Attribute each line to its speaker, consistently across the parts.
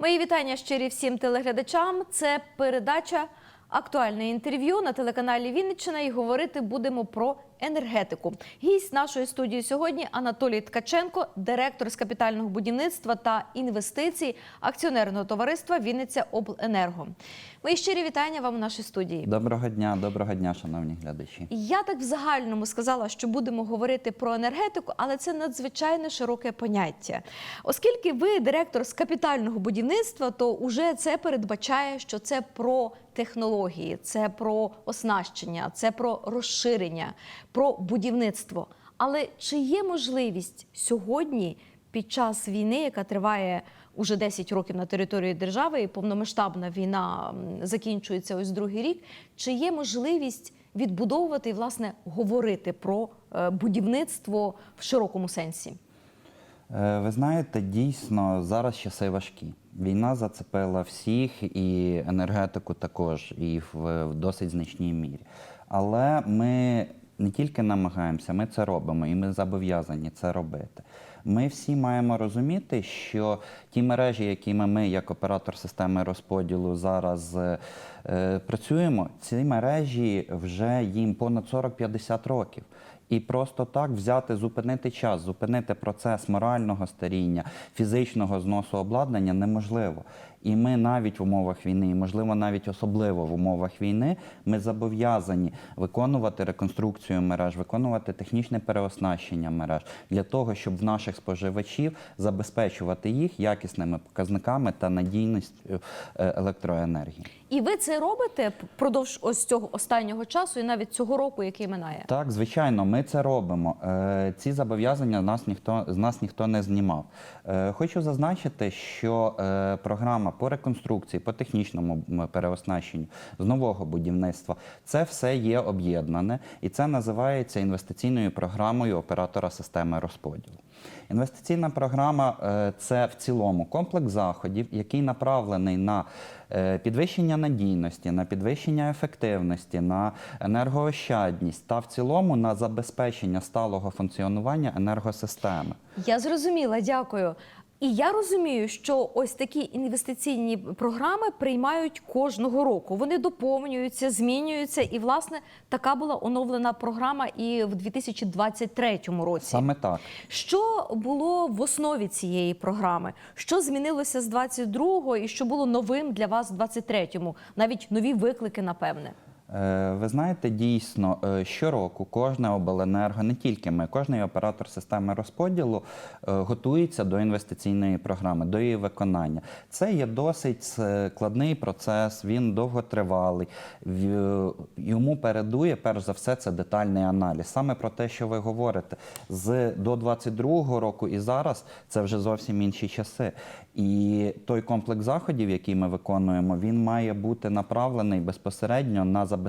Speaker 1: Мої вітання щирі всім телеглядачам. Це передача актуальне інтерв'ю на телеканалі Вінниччина. І говорити будемо про енергетику. Гість нашої студії сьогодні Анатолій Ткаченко, директор з капітального будівництва та інвестицій акціонерного товариства Вінниця Обленерго. Мої щирі вітання вам у нашій студії.
Speaker 2: Доброго дня, доброго дня, шановні глядачі.
Speaker 1: Я так в загальному сказала, що будемо говорити про енергетику, але це надзвичайно широке поняття. Оскільки ви директор з капітального будівництва, то уже це передбачає, що це про технології, це про оснащення, це про розширення, про будівництво. Але чи є можливість сьогодні, під час війни, яка триває уже 10 років на території держави, і повномасштабна війна закінчується ось другий рік, чи є можливість відбудовувати і власне говорити про е, будівництво в широкому сенсі?
Speaker 2: Е, Ви знаєте, дійсно зараз часи важкі. Війна зацепила всіх, і енергетику також, і в, в досить значній мірі. Але ми не тільки намагаємося, ми це робимо, і ми зобов'язані це робити. Ми всі маємо розуміти, що ті мережі, якими ми, як оператор системи розподілу, зараз е, е, працюємо, ці мережі вже їм понад 40-50 років. І просто так взяти, зупинити час, зупинити процес морального старіння, фізичного зносу обладнання неможливо. І ми навіть в умовах війни, і можливо навіть особливо в умовах війни, ми зобов'язані виконувати реконструкцію мереж, виконувати технічне переоснащення мереж для того, щоб в наших споживачів забезпечувати їх якісними показниками та надійністю е, електроенергії.
Speaker 1: І ви це робите впродовж ось цього останнього часу, і навіть цього року, який минає.
Speaker 2: Так, звичайно, ми це робимо. Е, Ці зобов'язання нас ніхто з нас ніхто не знімав. Е, Хочу зазначити, що е, програма по реконструкції, по технічному переоснащенню з нового будівництва це все є об'єднане, і це називається інвестиційною програмою оператора системи розподілу. Інвестиційна програма це в цілому комплекс заходів, який направлений на підвищення надійності, на підвищення ефективності, на енергоощадність та в цілому на забезпечення сталого функціонування енергосистеми.
Speaker 1: Я зрозуміла, дякую. І я розумію, що ось такі інвестиційні програми приймають кожного року. Вони доповнюються, змінюються, і власне така була оновлена програма і в 2023 році.
Speaker 2: Саме так.
Speaker 1: Що було в основі цієї програми? Що змінилося з 22-го і що було новим для вас в 23-му? Навіть нові виклики, напевне.
Speaker 2: Е, Ви знаєте, дійсно, е, щороку кожне обленерго, не тільки ми, кожний оператор системи розподілу е, готується до інвестиційної програми, до її виконання. Це є досить складний процес, він довготривалий. Йому передує, перш за все, це детальний аналіз. Саме про те, що ви говорите, з до 22-го року і зараз це вже зовсім інші часи. І той комплекс заходів, який ми виконуємо, він має бути направлений безпосередньо на забезпечення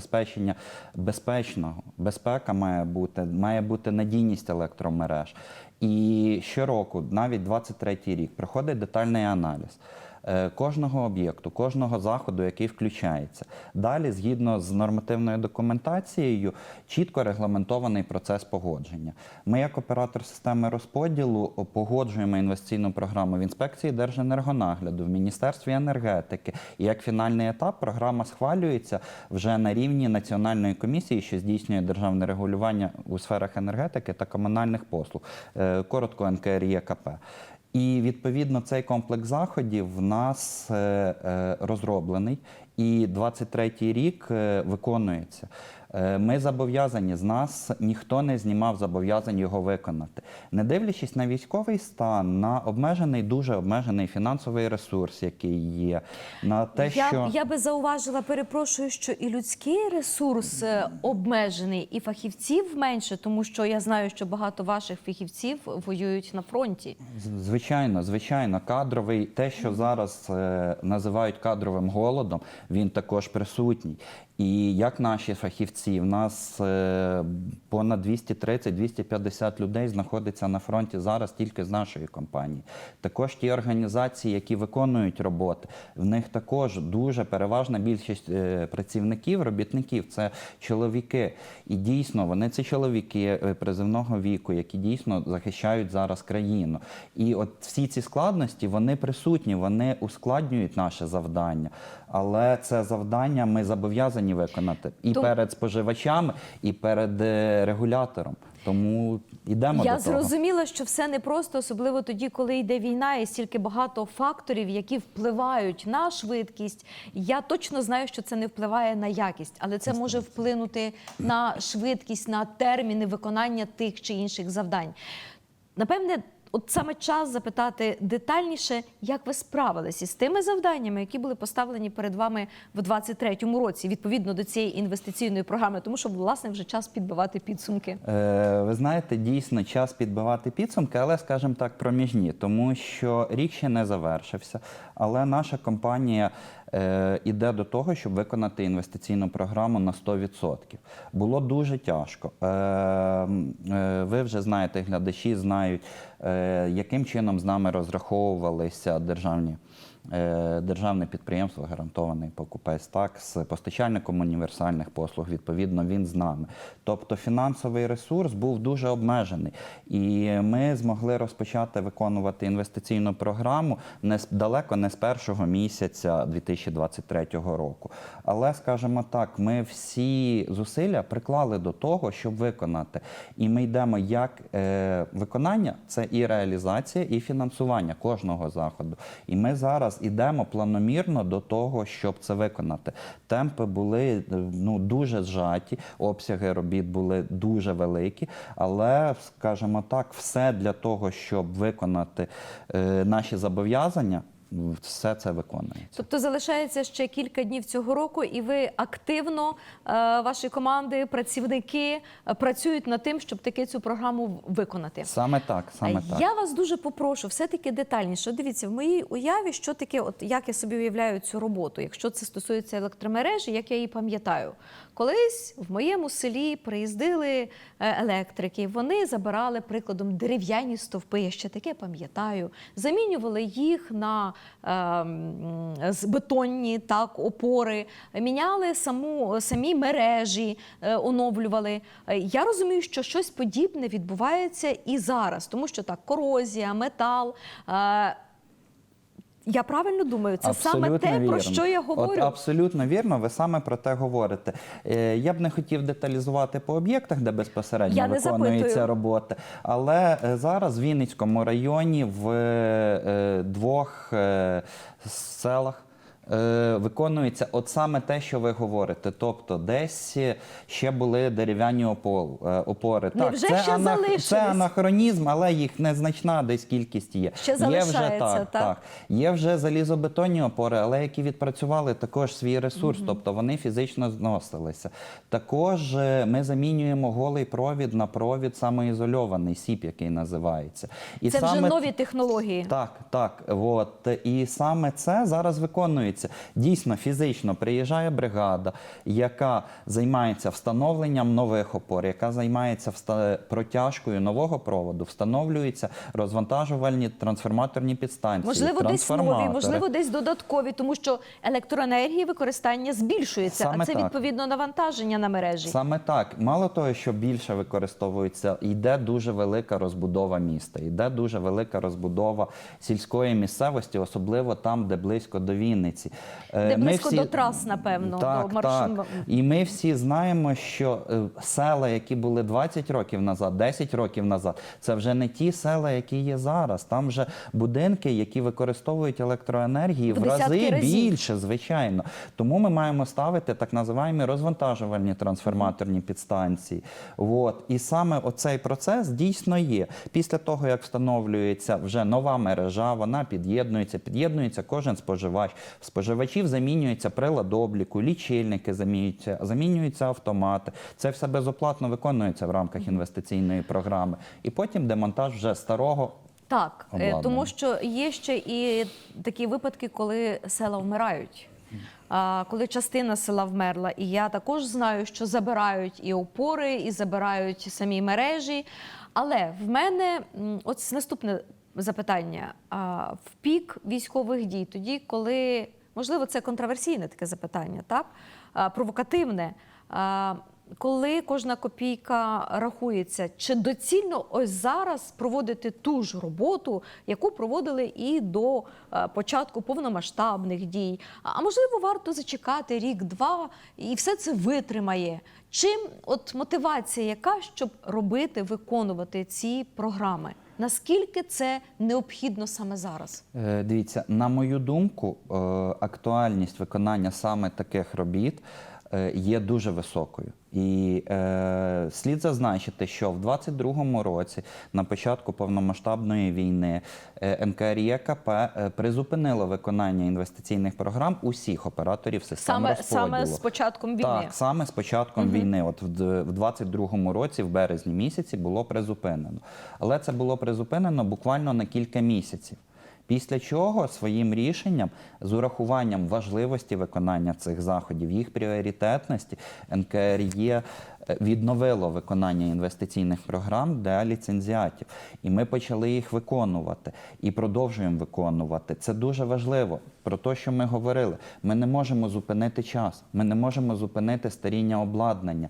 Speaker 2: безпечного. Безпека має бути, має бути надійність електромереж. І щороку, навіть 23-й рік, проходить детальний аналіз. Е, Кожного об'єкту, кожного заходу, який включається. Далі, згідно з нормативною документацією, чітко регламентований процес погодження. Ми, як оператор системи розподілу, погоджуємо інвестиційну програму в інспекції Держенергонагляду, в Міністерстві енергетики. І як фінальний етап програма схвалюється вже на рівні національної комісії, що здійснює державне регулювання у сферах енергетики та комунальних послуг, е, коротко НКРЄКП. І відповідно цей комплекс заходів в нас е, е, розроблений, і 23-й рік е, виконується. Е, Ми зобов'язані з нас ніхто не знімав зобов'язань його виконати, не дивлячись на військовий стан, на обмежений, дуже обмежений фінансовий ресурс, який є, на те,
Speaker 1: я,
Speaker 2: що
Speaker 1: я би зауважила, перепрошую, що і людський ресурс е, обмежений, і фахівців менше, тому що я знаю, що багато ваших фахівців воюють на фронті.
Speaker 2: Звичайно, звичайно, кадровий, те, що зараз е, називають кадровим голодом, він також присутній. І як наші фахівці. Бійці. В нас е, понад 230-250 людей знаходиться на фронті зараз тільки з нашої компанії. Також ті організації, які виконують роботи, в них також дуже переважна більшість е, працівників, робітників це чоловіки. І дійсно вони це чоловіки е, призивного віку, які дійсно захищають зараз країну. І от всі ці складності вони присутні, вони ускладнюють наше завдання. Але це завдання ми зобов'язані виконати і перед споживачами, і перед е, регулятором. Тому йдемо
Speaker 1: Я
Speaker 2: до того.
Speaker 1: зрозуміла, що все непросто, особливо тоді, коли йде війна, і стільки багато факторів, які впливають на швидкість. Я точно знаю, що це не впливає на якість, але це може вплинути на швидкість, на терміни виконання тих чи інших завдань. Напевне, от саме час запитати детальніше, як ви справилися з тими завданнями, які були поставлені перед вами в 2023 році, відповідно до цієї інвестиційної програми, тому що власне вже час підбивати підсумки.
Speaker 2: Е, Ви знаєте, дійсно час підбивати підсумки, але скажімо так, проміжні, тому що рік ще не завершився. Але наша компанія іде до того, щоб виконати інвестиційну програму на 100%. Було дуже тяжко. Е, е, ви вже знаєте, глядачі знають, е, яким чином з нами розраховувалися державні. Е, Державне підприємство гарантований покупець так з постачальником універсальних послуг. Відповідно, він з нами. Тобто фінансовий ресурс був дуже обмежений, і ми змогли розпочати виконувати інвестиційну програму не з- далеко не з першого місяця 2023 року. Але скажімо так, ми всі зусилля приклали до того, щоб виконати. І ми йдемо як е, виконання, це і реалізація, і фінансування кожного заходу. І ми зараз йдемо планомірно до того, щоб це виконати. Темпи були е, ну дуже зжаті, обсяги робіт були дуже великі, але, скажімо так, все для того, щоб виконати е, наші зобов'язання, все це виконується.
Speaker 1: Тобто залишається ще кілька днів цього року, і ви активно, е, ваші команди, працівники е, працюють над тим, щоб таки цю програму виконати.
Speaker 2: Саме так, саме так.
Speaker 1: Я вас дуже попрошу все-таки детальніше. Дивіться, в моїй уяві, що таке, от як я собі уявляю цю роботу, якщо це стосується електромережі, як я її пам'ятаю. Колись в моєму селі приїздили е, електрики, вони забирали прикладом дерев'яні стовпи, я ще таке пам'ятаю, замінювали їх на е, з- бетонні так, опори, міняли саму, самі мережі, е, оновлювали. Е, Я розумію, що щось подібне відбувається і зараз, тому що так, корозія, метал. Я правильно думаю, це саме те, про що я говорю.
Speaker 2: От абсолютно вірно, ви саме про те говорите. Е, Я б не хотів деталізувати по об'єктах, де безпосередньо
Speaker 1: Я
Speaker 2: виконується робота. Але е, зараз в Вінницькому районі в е, двох селах. Е, Виконується от саме те, що ви говорите. Тобто, десь ще були дерев'яні опол- е, опори.
Speaker 1: Невже
Speaker 2: це,
Speaker 1: ще залишились?
Speaker 2: це анахронізм, але їх незначна десь кількість є.
Speaker 1: Ще
Speaker 2: є вже так,
Speaker 1: так?
Speaker 2: так. Є вже залізобетонні опори, але які відпрацювали також свій ресурс, тобто вони фізично зносилися. Також е, ми замінюємо голий провід на провід самоізольований СІП, який називається. І
Speaker 1: Це вже нові технології.
Speaker 2: так, так. От. І саме це зараз виконується. Дійсно, фізично приїжджає бригада, яка займається встановленням нових опор, яка займається протяжкою нового проводу, встановлюються розвантажувальні трансформаторні підстанції.
Speaker 1: Можливо, десь нові, можливо, десь додаткові, тому що електроенергії використання збільшується,
Speaker 2: Саме
Speaker 1: а це
Speaker 2: так.
Speaker 1: відповідно навантаження на мережі.
Speaker 2: Саме так. Мало того, що більше використовується, йде дуже велика розбудова міста, йде дуже велика розбудова сільської місцевості, особливо там, де близько до Вінниці. Е,
Speaker 1: Де близько до трас, напевно,
Speaker 2: так,
Speaker 1: до маршру-
Speaker 2: Так. І ми всі знаємо, що е, села, які були 20 років назад, 10 років назад, це вже не ті села, які є зараз. Там вже будинки, які використовують електроенергії
Speaker 1: В
Speaker 2: в рази більше, звичайно. Тому ми маємо ставити так називаємо розвантажувальні трансформаторні підстанції. От. І саме оцей процес дійсно є. Після того, як встановлюється вже нова мережа, вона під'єднується, під'єднується кожен споживач. Споживачів замінюється прилад обліку, лічильники замінюються, замінюються автомати. Це все безоплатно виконується в рамках інвестиційної програми. І потім демонтаж вже старого.
Speaker 1: Так, е,
Speaker 2: обладнання.
Speaker 1: тому що є ще і такі випадки, коли села вмирають. коли частина села вмерла. І я також знаю, що забирають і опори, і забирають самі мережі. Але в мене от наступне запитання. В пік військових дій, тоді, коли можливо це контроверсійне таке запитання, так провокативне. Коли кожна копійка рахується, чи доцільно ось зараз проводити ту ж роботу, яку проводили і до е, початку повномасштабних дій? А а, можливо, варто зачекати рік-два, і все це витримає. Чим от мотивація, яка щоб робити, виконувати ці програми? Наскільки це необхідно саме зараз?
Speaker 2: Е, Дивіться, на мою думку, е, актуальність виконання саме таких робіт є дуже високою. І е, слід зазначити, що в 22-му році, на початку повномасштабної війни, е, НКРЄКП е, призупинило виконання інвестиційних програм усіх операторів систем
Speaker 1: Саме,
Speaker 2: розподілу.
Speaker 1: саме з початком війни.
Speaker 2: Так, саме з початком війни, от в в 22-му році, в березні місяці, було призупинено. Але це було призупинено буквально на кілька місяців. Після чого своїм рішенням, з урахуванням важливості виконання цих заходів, їх пріоритетності, НКРЄ е, відновило виконання інвестиційних програм для ліцензіатів. І ми почали їх виконувати і продовжуємо виконувати. Це дуже важливо. Про те, що ми говорили, ми не можемо зупинити час, ми не можемо зупинити старіння обладнання.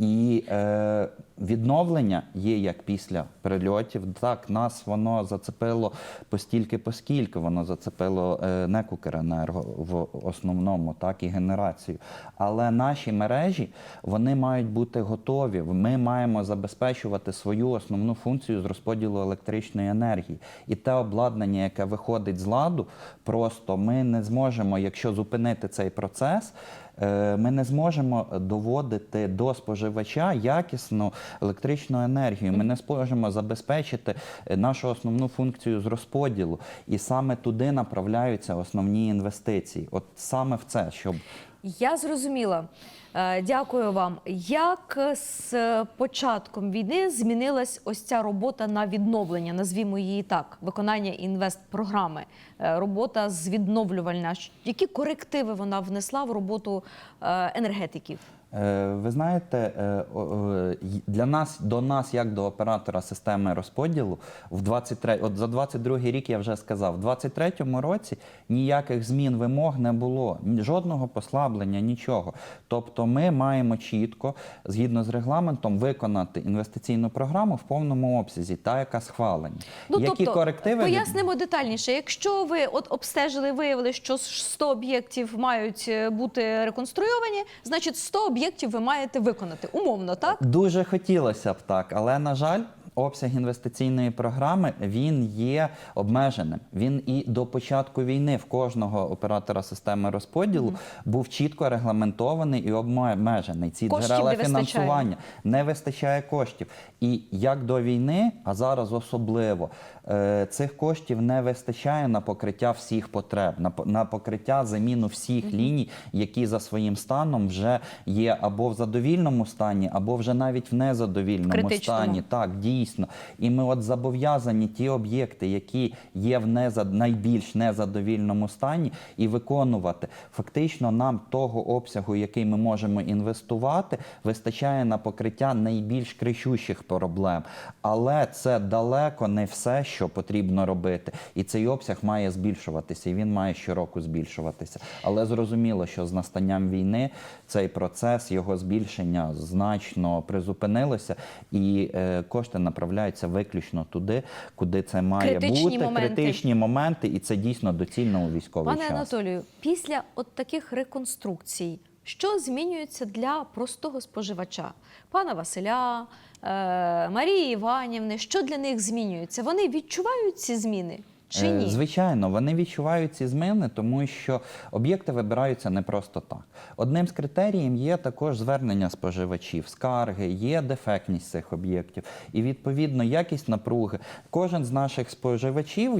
Speaker 2: І е, відновлення є як після прильотів. Так, нас воно зацепило постільки, поскільки воно зацепило е, «Укренерго» в основному, так і генерацію. Але наші мережі вони мають бути готові. Ми маємо забезпечувати свою основну функцію з розподілу електричної енергії. І те обладнання, яке виходить з ладу, просто ми не зможемо, якщо зупинити цей процес. Е, Ми не зможемо доводити до споживача якісну електричну енергію. Ми не зможемо забезпечити нашу основну функцію з розподілу. І саме туди направляються основні інвестиції. От саме в це, щоб
Speaker 1: Я зрозуміла. Е, Дякую вам. Як з початком війни змінилась ось ця робота на відновлення, назвімо її так, виконання інвестпрограми, Е, робота з відновлювальна. Які корективи вона внесла в роботу е, енергетиків?
Speaker 2: Е, Ви знаєте, е, для нас до нас, як до оператора системи розподілу, в 23, от за 22 рік я вже сказав, в 23-му році ніяких змін вимог не було, жодного послаблення, нічого. Тобто, ми маємо чітко, згідно з регламентом, виконати інвестиційну програму в повному обсязі, та яка схвалена. Які
Speaker 1: тобто,
Speaker 2: корективи від-
Speaker 1: пояснимо детальніше. Якщо ви от обстежили, виявили, що 100 об'єктів мають е, бути реконструйовані, значить 100 об'єктів ви маєте виконати умовно, так?
Speaker 2: Дуже хотілося б так, але на жаль. Обсяг інвестиційної програми він є обмеженим. Він і до початку війни в кожного оператора системи розподілу був чітко регламентований і обмежений. Ці
Speaker 1: Коштів
Speaker 2: джерела
Speaker 1: не вистачає.
Speaker 2: фінансування не вистачає коштів. І як до війни, а зараз особливо цих коштів не вистачає на покриття всіх потреб, на, на покриття заміну всіх ліній, які за своїм станом вже є або в задовільному стані, або вже навіть в незадовільному
Speaker 1: Критичному.
Speaker 2: стані. Так, дійсно. І ми от зобов'язані ті об'єкти, які є в неза... найбільш незадовільному стані, і виконувати. Фактично, нам того обсягу, який ми можемо інвестувати, вистачає на покриття найбільш кричущих проблем. Але це далеко не все, що потрібно робити. І цей обсяг має збільшуватися, і він має щороку збільшуватися. Але зрозуміло, що з настанням війни цей процес його збільшення значно призупинилося, і е, кошти направляються виключно туди, куди це має
Speaker 1: Критичні
Speaker 2: бути.
Speaker 1: моменти.
Speaker 2: Критичні моменти, і це дійсно доцільно у військовий
Speaker 1: Пане
Speaker 2: час.
Speaker 1: Анатолію, після от таких реконструкцій, що змінюється для простого споживача? Пана Василя, е, Марії Іванівни, що для них змінюється? Вони відчувають ці зміни чи
Speaker 2: Е,
Speaker 1: ні?
Speaker 2: Звичайно, вони відчувають ці зміни, тому що об'єкти вибираються не просто так. Одним з критеріїв є також звернення споживачів, скарги, є дефектність цих об'єктів і відповідно якість напруги. Кожен з наших споживачів,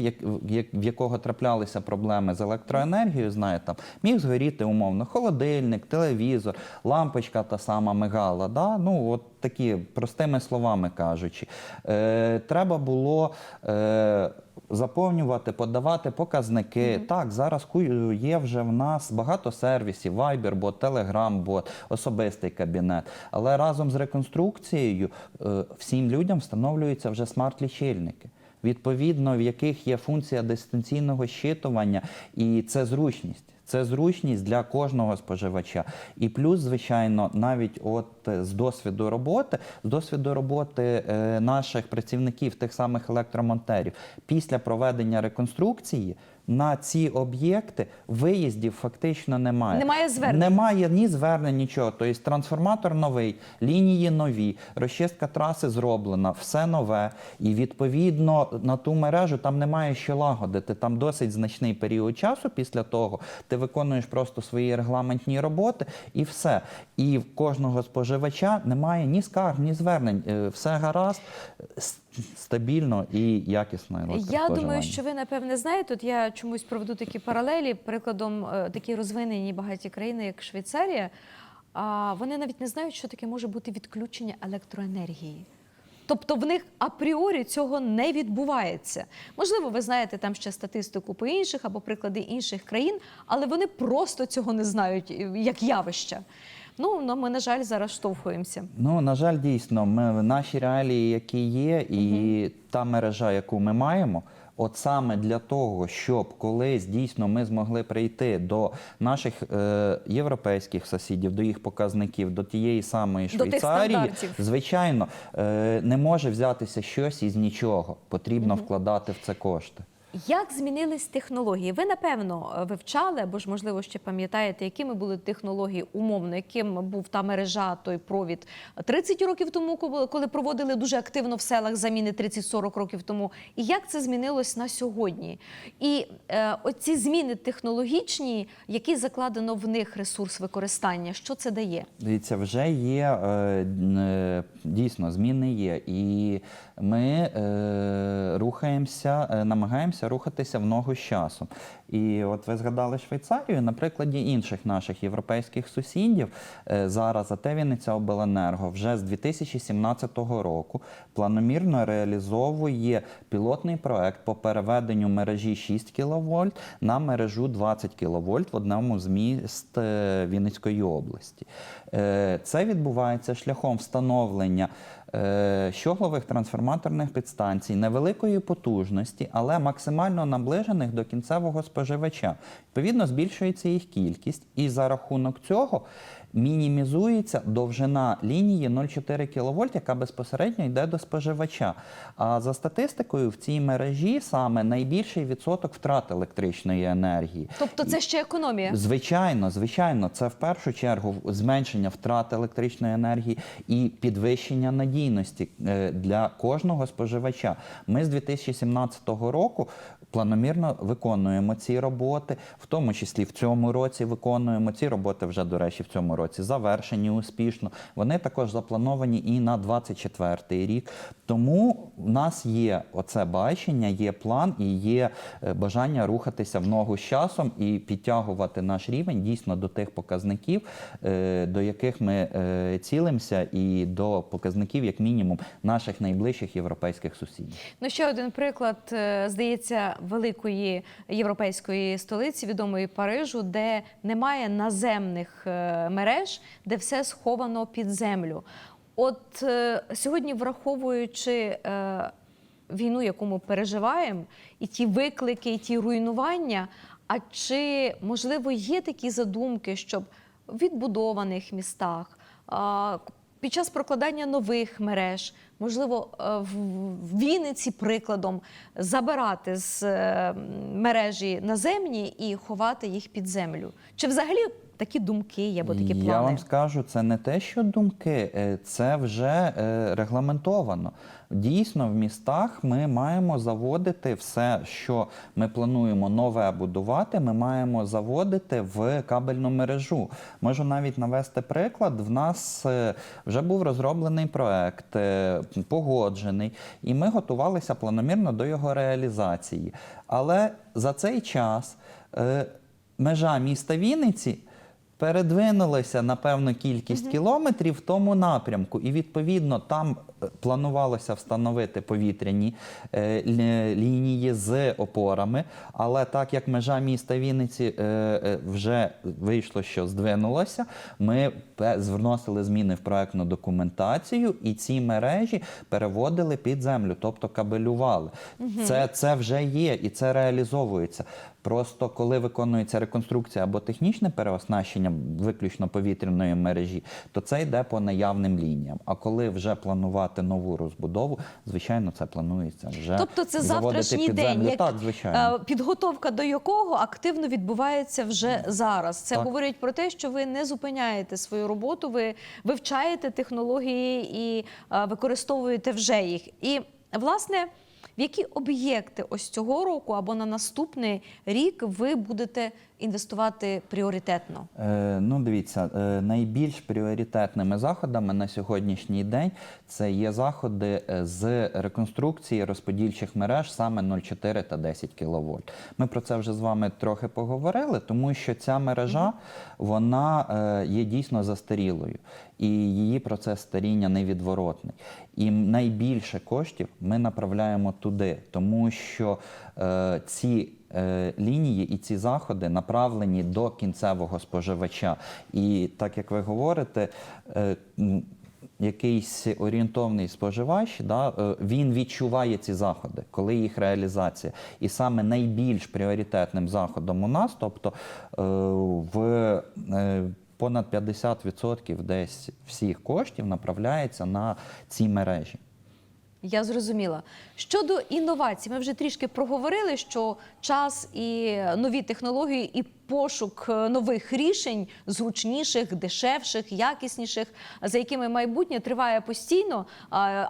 Speaker 2: в якого траплялися проблеми з електроенергією, знає там, міг згоріти умовно холодильник, телевізор, лампочка та сама мигала. Да? Ну, от такі простими словами кажучи, е, треба було. Е, заповнювати, подавати показники. Так, зараз ку- є вже в нас багато сервісів: Viber, бот, Telegram, бот, особистий кабінет. Але разом з реконструкцією е, всім людям встановлюються вже смарт-лічильники. Відповідно, в яких є функція дистанційного щитування, і це зручність. Це зручність для кожного споживача. І плюс, звичайно, навіть от е, з досвіду роботи, з досвіду роботи е, наших працівників, тих самих електромонтерів, після проведення реконструкції на ці об'єкти виїздів фактично немає.
Speaker 1: Немає звернень?
Speaker 2: Немає ні звернень, нічого. Тобто трансформатор новий, лінії нові, розчистка траси зроблена, все нове. І відповідно на ту мережу там немає що лагодити. Там досить значний період часу після того. Ти виконуєш просто свої регламентні роботи і все. І в кожного споживача немає ні скарг, ні звернень. Е, Все гаразд, стабільно і якісно.
Speaker 1: Я думаю, що ви напевне знаєте. От я чомусь проведу такі паралелі. Прикладом, е, такі розвинені багаті країни, як Швейцарія, а вони навіть не знають, що таке може бути відключення електроенергії. Тобто в них апріорі цього не відбувається. Можливо, ви знаєте там ще статистику по інших або приклади інших країн, але вони просто цього не знають е, як явища. Ну, ну ми, на жаль, зараз штовхуємося.
Speaker 2: Ну, на жаль, дійсно, ми в наші реалії, які є, і та мережа, яку ми маємо, от саме для того, щоб колись дійсно ми змогли прийти до наших е, європейських сусідів, до їх показників, до тієї самої
Speaker 1: До
Speaker 2: Швейцарії,
Speaker 1: стандартів.
Speaker 2: звичайно, е, не може взятися щось із нічого. Потрібно вкладати в це кошти.
Speaker 1: Як змінились технології? Ви напевно е, вивчали або ж можливо ще пам'ятаєте, якими були технології умовно, яким був та мережа, той провід 30 років тому, коли- проводили дуже активно в селах заміни 30-40 років тому. І як це змінилось на сьогодні? І е, оці зміни технологічні, який закладено в них ресурс використання, що це дає?
Speaker 2: Дивіться, вже є е, е, дійсно зміни є, і ми е, рухаємося, е, намагаємося рухатися в ногу з часом. І от ви згадали Швейцарію на прикладі інших наших європейських сусідів. е, зараз АТ Вінниця Обленерго вже з 2017 року планомірно реалізовує пілотний проект по переведенню мережі 6 кВт на мережу 20 кВт в одному з міст е, Вінницької області. Е, Це відбувається шляхом встановлення щоглових трансформаторних підстанцій невеликої потужності, але максимально наближених до кінцевого споживача. Відповідно, збільшується їх кількість, і за рахунок цього мінімізується довжина лінії 0,4 кВт, яка безпосередньо йде до споживача. А за статистикою в цій мережі саме найбільший відсоток втрат електричної енергії.
Speaker 1: Тобто це ще економія.
Speaker 2: Звичайно, звичайно, це в першу чергу зменшення втрат електричної енергії і підвищення надійності е, для кожного споживача. Ми з 2017 року планомірно виконуємо ці роботи, в тому числі в цьому році виконуємо ці роботи вже, до речі, в цьому році завершені успішно. Вони також заплановані і на 24 рік. Тому в нас є оце бачення, є план і є е, бажання рухатися в ногу з часом і підтягувати наш рівень дійсно до тих показників, е, до яких ми е, цілимося, і до показників, як мінімум, наших найближчих європейських сусідів.
Speaker 1: Ну, ще один приклад, здається, великої європейської столиці, відомої Парижу, де немає наземних е, мереж, де все сховано під землю. От е, сьогодні, враховуючи е, війну, яку ми переживаємо, і ті виклики, і ті руйнування, а чи можливо є такі задумки, щоб в відбудованих містах під час прокладання нових мереж, можливо, е, в Вінниці прикладом забирати з е, мережі наземні і ховати їх під землю? Чи взагалі такі думки є або такі плани?
Speaker 2: Я вам скажу, це не те, що думки, е, це вже е, регламентовано. Дійсно, в містах ми маємо заводити все, що ми плануємо нове будувати. Ми маємо заводити в кабельну мережу. Можу навіть навести приклад. В нас е, вже був розроблений проект, погоджений, і ми готувалися планомірно до його реалізації. Але за цей час межа міста Вінниці передвинулися на певну кількість кілометрів в тому напрямку, і відповідно там е, планувалося встановити повітряні е, лінії з опорами. Але так як межа міста Вінниці е, вже вийшло, що здвинулося, ми вносили зміни в проектну документацію, і ці мережі переводили під землю, тобто кабелювали. Це, це вже є і це реалізовується. Просто коли виконується реконструкція або технічне переоснащення виключно повітряної мережі, то це йде по наявним лініям. А коли вже планувати нову розбудову, звичайно, це планується вже
Speaker 1: Тобто це завтрашній
Speaker 2: під
Speaker 1: день,
Speaker 2: землю.
Speaker 1: як,
Speaker 2: так, звичайно.
Speaker 1: е, підготовка до якого активно відбувається вже зараз. Це
Speaker 2: Так.
Speaker 1: говорить про те, що ви не зупиняєте свою роботу, ви вивчаєте технології і е, використовуєте вже їх. І власне. В які об'єкти ось цього року або на наступний рік ви будете інвестувати пріоритетно?
Speaker 2: Е, ну, дивіться, е, найбільш пріоритетними заходами на сьогоднішній день це є заходи е, з реконструкції розподільчих мереж саме 0,4 та 10 кВт. Ми про це вже з вами трохи поговорили, тому що ця мережа вона е, є дійсно застарілою, і її процес старіння невідворотний. І найбільше коштів ми направляємо туди, тому що е, ці лінії і ці заходи направлені до кінцевого споживача. І так як ви говорите, е, якийсь орієнтовний споживач, да, е, він відчуває ці заходи, коли їх реалізація. І саме найбільш пріоритетним заходом у нас, тобто е, в е, понад 50% десь всіх коштів направляється на ці мережі.
Speaker 1: Я зрозуміла. Щодо інновацій, ми вже трішки проговорили, що час і нові технології, і пошук е, нових рішень, зручніших, дешевших, якісніших, за якими майбутнє триває постійно.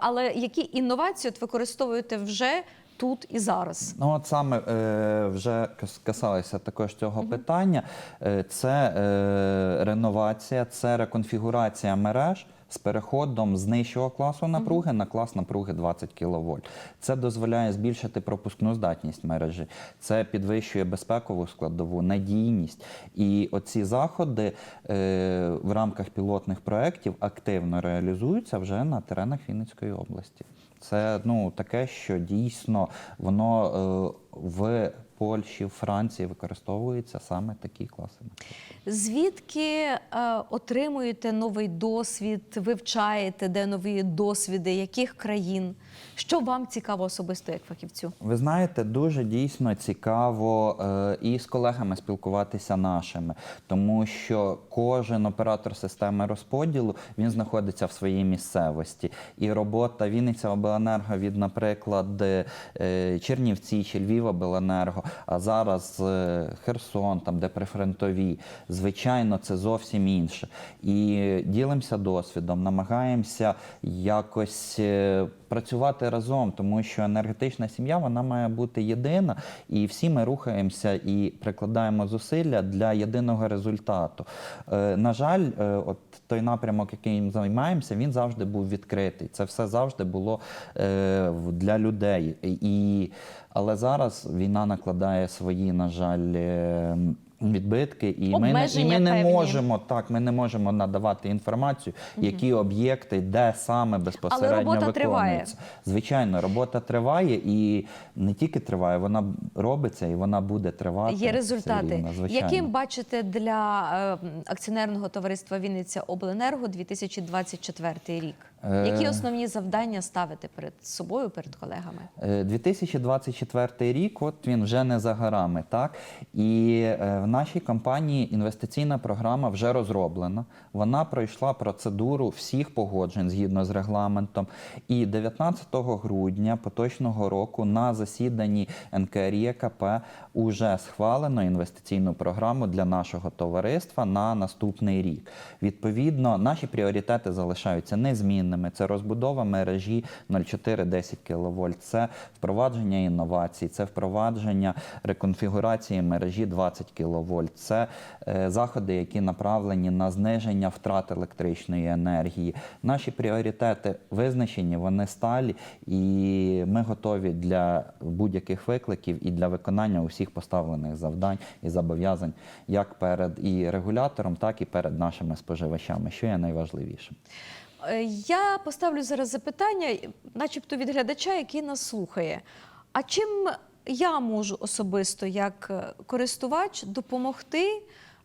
Speaker 1: Але які інновації от використовуєте вже тут і зараз?
Speaker 2: Ну, от саме е, вже кас- касалося також цього питання. Е, це е, реновація, це реконфігурація мереж. З переходом з нижчого класу напруги на клас напруги 20 кВт. Це дозволяє збільшити пропускну здатність мережі, це підвищує безпекову складову, надійність. І оці заходи е, в рамках пілотних проєктів активно реалізуються вже на теренах Вінницької області. Це ну таке, що дійсно воно е, в Польщі, Франції використовуються саме такі класи.
Speaker 1: Звідки е, отримуєте новий досвід, вивчаєте, де нові досвіди, яких країн? Що вам цікаво особисто як фахівцю?
Speaker 2: Ви знаєте, дуже дійсно цікаво е, і з колегами спілкуватися нашими, тому що кожен оператор системи розподілу він знаходиться в своїй місцевості. І робота Вінниця Обленерго від, наприклад, е, Чернівці чи Львів Обленерго, а зараз е, Херсон, там де прифронтові, звичайно, це зовсім інше. І ділимося досвідом, намагаємося якось. е, Працювати разом, тому що енергетична сім'я вона має бути єдина, і всі ми рухаємося і прикладаємо зусилля для єдиного результату. Е, на жаль, е, от той напрямок, яким займаємося, він завжди був відкритий. Це все завжди було е, для людей. І, але зараз війна накладає свої, на жаль, відбитки, і ми, не- і ми не можемо так, ми не можемо надавати інформацію, які об'єкти, де саме безпосередньо
Speaker 1: робота триває.
Speaker 2: Звичайно, робота триває і не тільки триває, вона робиться і вона буде тривати.
Speaker 1: Є результати.
Speaker 2: рівно, звичайно.
Speaker 1: Яким бачите для е, акціонерного товариства Вінниця Обленерго 2024 рік?
Speaker 2: Е.
Speaker 1: Які основні завдання ставите перед собою, перед колегами?
Speaker 2: Е, 2024 рік, от він вже не за горами, так? І е, в нашій компанії інвестиційна програма вже розроблена. Вона пройшла процедуру всіх погоджень згідно з регламентом. І 19 грудня поточного року на засіданні НКРЄКП уже схвалено інвестиційну програму для нашого товариства на наступний рік. Відповідно, наші пріоритети залишаються незмінними. Це розбудова мережі 0,4-10 кВт, це впровадження інновацій, це впровадження реконфігурації мережі 20 кВт, це е, заходи, які направлені на зниження втрат електричної енергії. Наші пріоритети визначені, вони сталі, і ми готові для будь-яких викликів і для виконання усіх поставлених завдань і зобов'язань як перед і регулятором, так і перед нашими споживачами, що є найважливішим.
Speaker 1: Е, Я поставлю зараз запитання, начебто від глядача, який нас слухає. А чим я можу особисто, як е, користувач, допомогти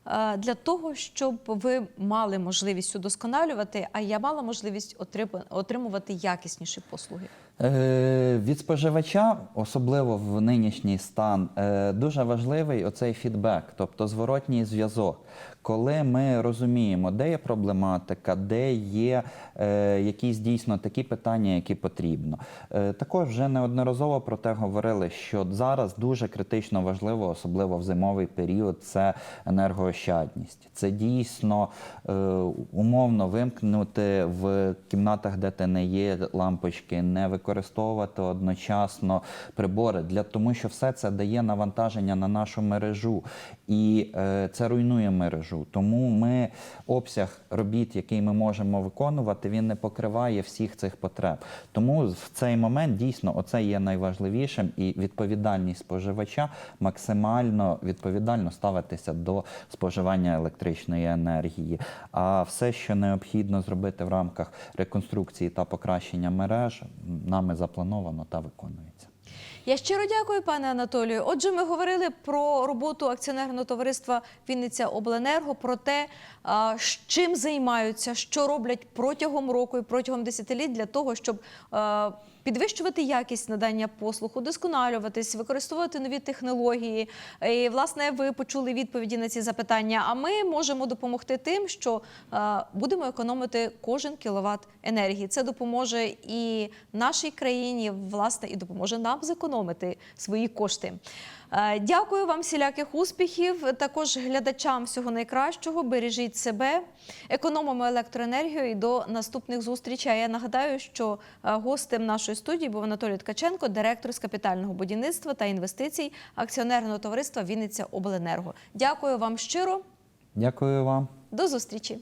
Speaker 1: е, для того, щоб ви мали можливість удосконалювати, а я мала можливість отримувати якісніші послуги?
Speaker 2: Е, Від споживача, особливо в нинішній стан, дуже важливий оцей фідбек, тобто зворотній зв'язок. Коли ми розуміємо, де є проблематика, де є якісь дійсно такі питання, які потрібно. Е, також вже неодноразово про те говорили, що зараз дуже критично важливо, особливо в зимовий період, це енергоощадність. Це дійсно е, умовно вимкнути в кімнатах, де те не є лампочки, не використовувати одночасно прибори, для тому що все це дає навантаження на нашу мережу і е, це руйнує мережу. Тому ми обсяг робіт, який ми можемо виконувати, він не покриває всіх цих потреб. Тому в цей момент дійсно оце є найважливішим, і відповідальність споживача максимально відповідально ставитися до споживання електричної енергії. А все, що необхідно зробити в рамках реконструкції та покращення мереж, нами заплановано та виконується.
Speaker 1: Я щиро дякую, пане Анатолію. Отже, ми говорили про роботу акціонерного товариства Вінниця Обленерго, про те, чим займаються, що роблять протягом року і протягом десятиліть для того, щоб підвищувати якість надання послуг, удосконалюватись, використовувати нові технології. І, власне, ви почули відповіді на ці запитання. А ми можемо допомогти тим, що будемо економити кожен кіловат енергії. Це допоможе і нашій країні, власне, і допоможе нам зекономити свої кошти. Е, Дякую вам всіляких успіхів. Також глядачам всього найкращого. Бережіть себе, економимо електроенергію і до наступних зустрічей. А Я нагадаю, що е, гостем нашої студії був Анатолій Ткаченко, директор з капітального будівництва та інвестицій акціонерного товариства Вінниця Обленерго. Дякую вам щиро.
Speaker 2: Дякую вам.
Speaker 1: До зустрічі.